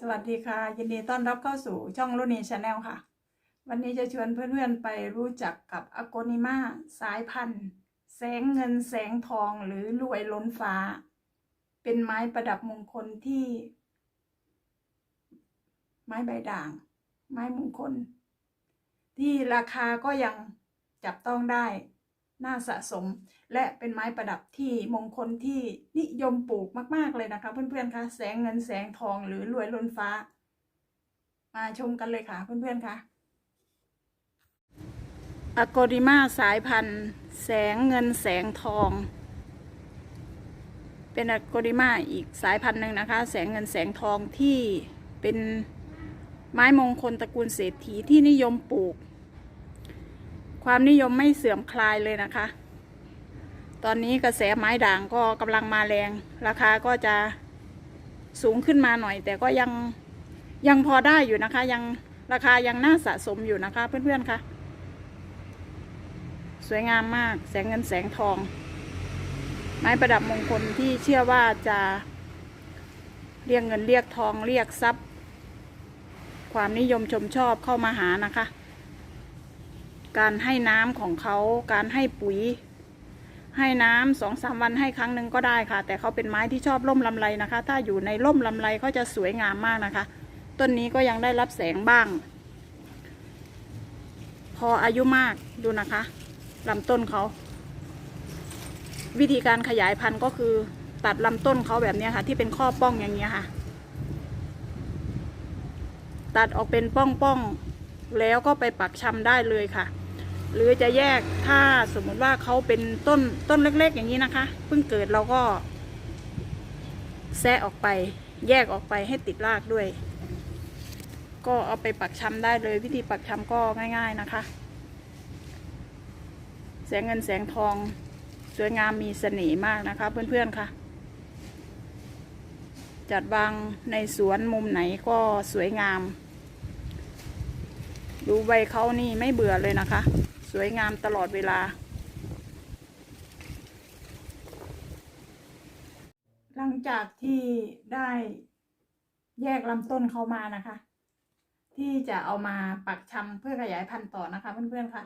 สวัสดีค่ะ ยินดีต้อนรับเข้าสู่ช่องรุ่นีชาแนลค่ะ วันนี้จะชวนเพื่อนๆไปรู้จักกับอโกนิมาสายพันธุ์ แสงเงินแสงทองหรือรวยล้นฟ้า เป็นไม้ประดับมงคลที่ ไม้ใบด่าง ไม้มงคล ที่ราคาก็ยังจับต้องได้ น่าสะสม และเป็นไม้ประดับที่มงคลที่นิยมปลูกมาก ๆ เลยนะคะ เพื่อนๆคะแสงเงินแสงทองหรือรวยล้นฟ้า มาชมกันเลยค่ะเพื่อนๆคะอโกดิมาสายพันธุ์ แสงเงินแสงทอง เป็นอโกดิมาอีกสายพันธุ์หนึ่งนะคะ แสงเงินแสงทองที่เป็นไม้มงคลตระกูลเศรษฐีที่นิยมปลูก ความนิยมไม่เสื่อมคลายเลยนะคะ ตอนนี้กระแสไม้ด่างก็กำลังมาแรง ราคาก็จะสูงขึ้นมาหน่อย แต่ก็ยังยังพอได้อยู่นะคะ ยังราคายังน่าสะสมอยู่นะคะ เพื่อนๆคะสวยงามมากแสงเงินแสงทอง ไม้ประดับมงคลที่เชื่อว่าจะเรียกเงินเรียกทองเรียกทรัพย์ ความนิยมชมชอบเข้ามาหานะคะ การให้น้ำของเขาการให้ปุ๋ย ให้น้ำสองสามวันให้ครั้งหนึ่งก็ได้ค่ะ แต่เขาเป็นไม้ที่ชอบร่มลำไรนะคะ ถ้าอยู่ในร่มลำไรเขาจะสวยงามมากนะคะ ต้นนี้ก็ยังได้รับแสงบ้าง พออายุมากดูนะคะลำต้นเขาวิธีการขยายพันธุ์ก็คือตัดลำต้นเขาแบบนี้ค่ะ ที่เป็นข้อป้องอย่างเงี้ค่ะ ตัดออกเป็นป้องๆแล้วก็ไปปักชำได้เลยค่ะ หรือจะแยกถ้าสมมติว่าเขาเป็นต้นต้นเล็ก ๆ อย่างนี้นะคะ เพิ่งเกิดเราก็แซะออกไปแยกออกไปให้ติดรากด้วย ก็เอาไปปักชำได้เลย วิธีปักชำก็ง่าย ๆนะคะ แสงเงินแสงทองสวยงามมีเสน่ห์มากนะคะ เพื่อนๆค่ะ จัดวางในสวนมุมไหนก็สวยงาม ดูใบเขานี่ไม่เบื่อเลยนะคะ สวยงามตลอดเวลา หลังจากที่ได้แยกลำต้นเขามานะคะ ที่จะเอามาปักชำเพื่อขยายพันธุ์ต่อนะคะเพื่อนๆค่ะ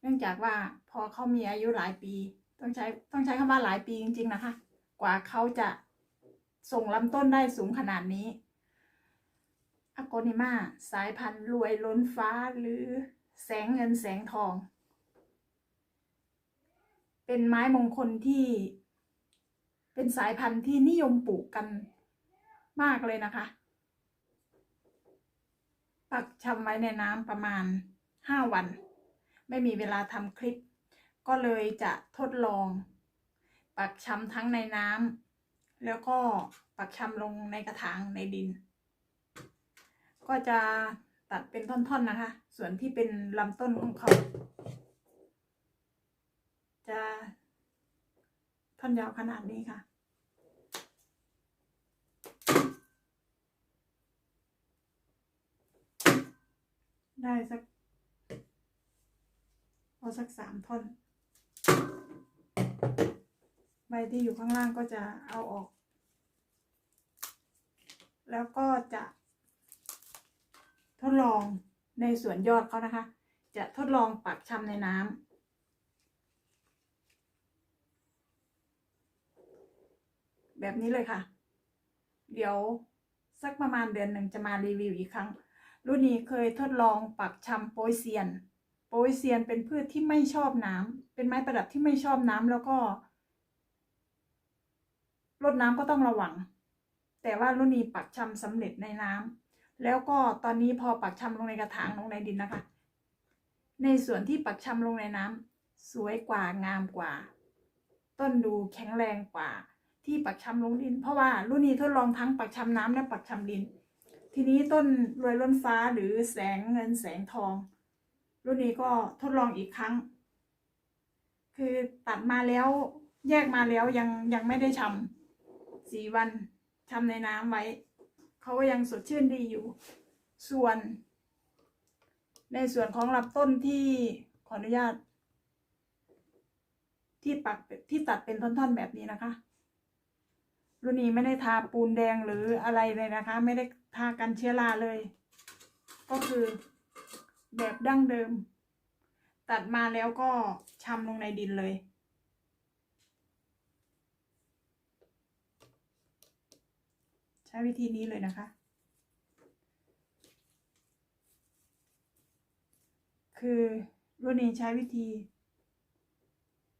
เนื่องจากว่าพอเขามีอายุหลายปี ต้องใช้ต้องใช้คำว่าหลายปีจริง ๆ นะคะ กว่าเขาจะส่งลำต้นได้สูงขนาดนี้ อโกนิมาสายพันธุ์รวยล้นฟ้าหรือแสงเงินแสงทอง เป็นไม้มงคลที่ เป็นสายพันธุ์ที่นิยมปลูกกันมากเลยนะคะ ปักชำไว้ในน้ำประมาณห้าวัน ไม่มีเวลาทำคลิป ก็เลยจะทดลอง ปักชำทั้งในน้ำแล้วก็ปักชำลงในกระถางในดิน ก็จะตัดเป็นท่อนๆนะคะ ส่วนที่เป็นลำต้นของเขา จะท่อนยาวขนาดนี้ค่ะ ได้สักเอาสักสามท่อน ใบที่อยู่ข้างล่างก็จะเอาออก แล้วก็จะ ดลองในส่วนยอดเขานะคะ จะทดลองปักชำในน้ำแบบนี้เลยค่ะ เดี๋ยวสักประมาณเดือนหนึ่งจะมารีวิวอีกครั้ง รุ่นนี้เคยทดลองปักชำโปยเซียน โปยเซียนเป็นพืชที่ไม่ชอบน้ำ เป็นไม้ประดับที่ไม่ชอบน้ำแล้วก็รดน้ำก็ต้องระวัง แต่ว่ารุ่นนี้ปักชำสำเร็จในน้ำ แล้วก็ตอนนี้พอปักชำลงในกระถางลงในดินนะคะ ในส่วนที่ปักชำลงในน้ำสวยกว่างามกว่า ต้นดูแข็งแรงกว่า ที่ปักชำลงดิน เพราะว่ารุ่นนี้ทดลองทั้งปักชำน้ำและปักชำดิน ทีนี้ต้นรวยล้นฟ้าหรือแสงเงินแสงทอง รุ่นนี้ก็ทดลองอีกครั้ง คือตัดมาแล้วแยกมาแล้วยังยังไม่ได้ชำสี่วันชำในน้ำไว้ เขาก็ยังสดชื่นดีอยู่ ส่วน ในส่วนของลำต้นที่ขออนุญาต ที่ปักที่ตัดเป็นท่อนๆแบบนี้นะคะรุ่นนี้ไม่ได้ทาปูนแดงหรืออะไรเลยนะคะ ไม่ได้ทากันเชื้อราเลย ก็คือแบบดั้งเดิม ตัดมาแล้วก็ชำลงในดินเลย ใช้วิธีนี้เลยนะคะ คือรุ่นนี้ใช้วิธี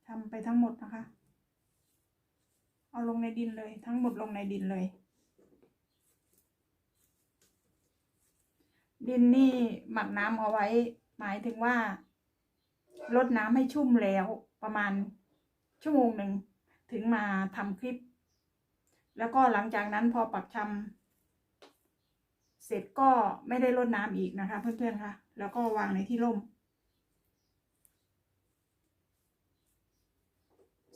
ทำไปทั้งหมดนะคะ เอาลงในดินเลย ทั้งหมดลงในดินเลย ดินนี่หมักน้ำเอาไว้ หมายถึงว่าลดน้ำให้ชุ่มแล้วประมาณชั่วโมงหนึ่ง ถึงมาทำคลิป แล้วก็หลังจากนั้นพอปักชำเสร็จก็ไม่ได้ลดน้ำอีกนะคะ เพื่อนๆค่ะแล้วก็วางในที่ร่ม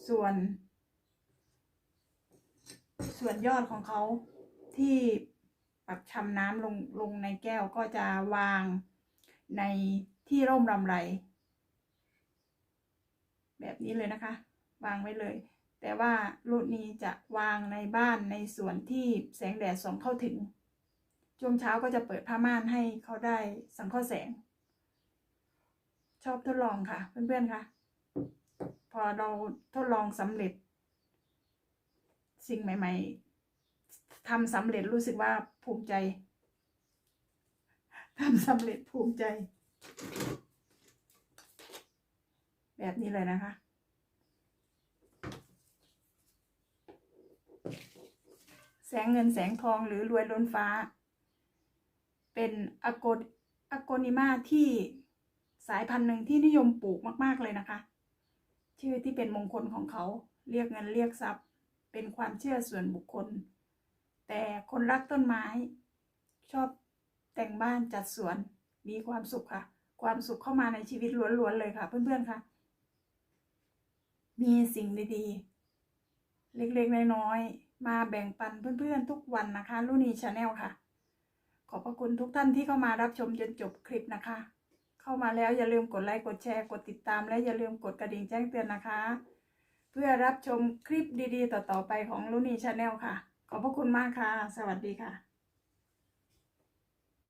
ส่วน ส่วนยอดของเขาที่ปักชำน้ำลงลงในแก้วก็จะวางในที่ร่มรำไร แบบนี้เลยนะคะ วางไว้เลย แต่ว่ารุ่นนี้จะวางในบ้านในส่วนที่แสงแดดส่องเข้าถึง ช่วงเช้าก็จะเปิดผ้าม่านให้เขาได้สังเคราะห์แสง ชอบทดลองค่ะ เพื่อนๆค่ะ พอเราทดลองสำเร็จ สิ่งใหม่ ๆทำสำเร็จรู้สึกว่าภูมิใจทำสำเร็จภูมิใจ แบบนี้เลยนะคะ แสงเงินแสงทองหรือรวยล้นฟ้า เป็นอโกอโกนิมาที่สายพันธุ์หนึ่งที่นิยมปลูกมาก ๆ เลยนะคะ ชื่อที่เป็นมงคลของเขาเรียกเงินเรียกทรัพย์ เป็นความเชื่อส่วนบุคคล แต่คนรักต้นไม้ ชอบแต่งบ้านจัดสวน มีความสุขค่ะ ความสุขเข้ามาในชีวิตล้วนๆเลยค่ะ เพื่อนๆค่ะ มีสิ่งดีๆ เล็กๆน้อยๆ มาแบ่งปันเพื่อนๆทุกวันนะคะลุนีชาแนลค่ะ ขอบพระคุณทุกท่านที่เข้ามารับชมจนจบคลิปนะคะ เข้ามาแล้วอย่าลืมกดไลค์กดแชร์กดติดตาม และอย่าลืมกดกระดิ่งแจ้งเตือนนะคะ เพื่อรับชมคลิปดีๆ ต่อๆไปของลุนีชาแนลค่ะ ขอบพระคุณมากค่ะ สวัสดีค่ะ